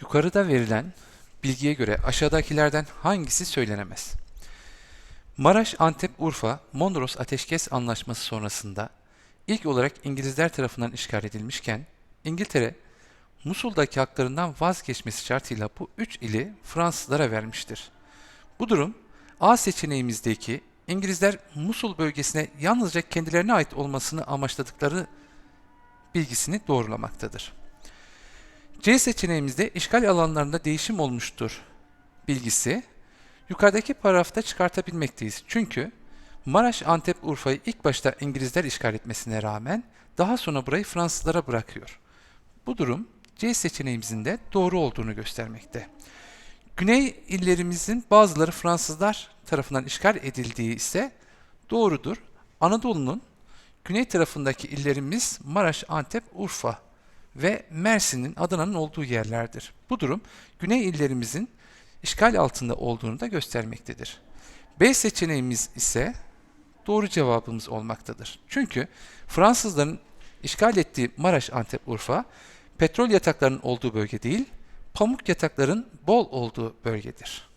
Yukarıda verilen bilgiye göre aşağıdakilerden hangisi söylenemez? Maraş, Antep, Urfa, Mondros Ateşkes Anlaşması sonrasında ilk olarak İngilizler tarafından işgal edilmişken İngiltere Musul'daki haklarından vazgeçmesi şartıyla bu üç ili Fransızlara vermiştir. Bu durum A seçeneğimizdeki İngilizler Musul bölgesine yalnızca kendilerine ait olmasını amaçladıkları bilgisini doğrulamaktadır. C seçeneğimizde işgal alanlarında değişim olmuştur bilgisi yukarıdaki paragrafta çıkartabilmekteyiz. Çünkü Maraş, Antep, Urfa'yı ilk başta İngilizler işgal etmesine rağmen daha sonra burayı Fransızlara bırakıyor. Bu durum C seçeneğimizin de doğru olduğunu göstermekte. Güney illerimizin bazıları Fransızlar tarafından işgal edildiği ise doğrudur. Anadolu'nun güney tarafındaki illerimiz Maraş, Antep, Urfa ve Mersin'in, Adana'nın olduğu yerlerdir. Bu durum güney illerimizin işgal altında olduğunu da göstermektedir. B seçeneğimiz ise doğru cevabımız olmaktadır. Çünkü Fransızların işgal ettiği Maraş, Antep, Urfa petrol yataklarının olduğu bölge değil, pamuk yatakların bol olduğu bölgedir.